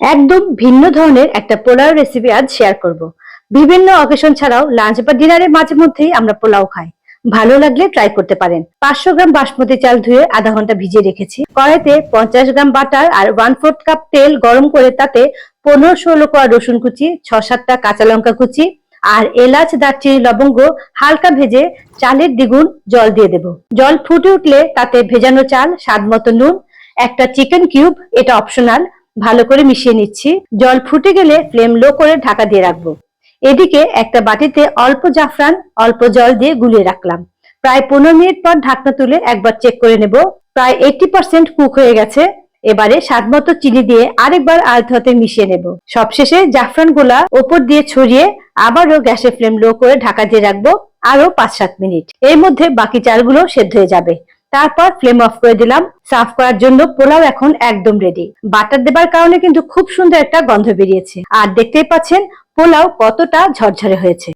একদম ভিন্ন ধরনের একটা পোলাও রেসিপি আজ শেয়ার করব। বিভিন্ন অকেশন ছাড়াও লাঞ্চ বা ডিনারের মাঝে মধ্যেই আমরা পোলাও খাই। ভালো লাগলে ট্রাই করতে পারেন। পাঁচশো গ্রাম বাসমতি চাল ধুয়ে আধা ঘণ্টা ভিজিয়ে রেখেছি। কড়াইতে পঞ্চাশ গ্রাম বাটার আর ওয়ান ফোর্থ কাপ তেল গরম করে তাতে পনেরো ষোলো কোয়া রসুন কুচি ছ সাতটা কাঁচা লঙ্কা কুচি আর এলাচ, দারচিনি, লবঙ্গ হালকা ভেজে চালের দ্বিগুণ জল দিয়ে দেব। জল ফুটে উঠলে তাতে ভেজানো চাল, স্বাদ মতো নুন, একটা চিকেন কিউব এটা অপশনাল ভালো করে মিশিয়ে নিচ্ছি। জল ফুটে গেলে ফ্লেম লো করে ঢাকা দিয়ে রাখব। এদিকে একটা বাটিতে অল্প জাফরান, অল্প জল দিয়ে গুলিয়ে রাখলাম। প্রায় পনেরো মিনিট পর ঢাকনা তুলে একবার চেক করে নেব। প্রায় এইটি পার্সেন্ট কুক হয়ে গেছে। এবারে স্বাদ মতো চিনি দিয়ে আরেকবার আলতো হাতে মিশিয়ে নেব। সবশেষে জাফরানগুলা ওপর দিয়ে ছড়িয়ে আবারও গ্যাসের ফ্লেম লো করে ঢাকা দিয়ে রাখব আরও পাঁচ সাত মিনিট। এর মধ্যে বাকি চালগুলো সেদ্ধ হয়ে যাবে। তারপর ফ্লেম অফ করে দিলাম। সার্ভ করার জন্য পোলাও এখন একদম রেডি বাটার দেবার কারণে কিন্তু খুব সুন্দর একটা গন্ধ বেরিয়েছে। আর দেখতেই পাচ্ছেন, পোলাও কতটা ঝরঝরে হয়েছে।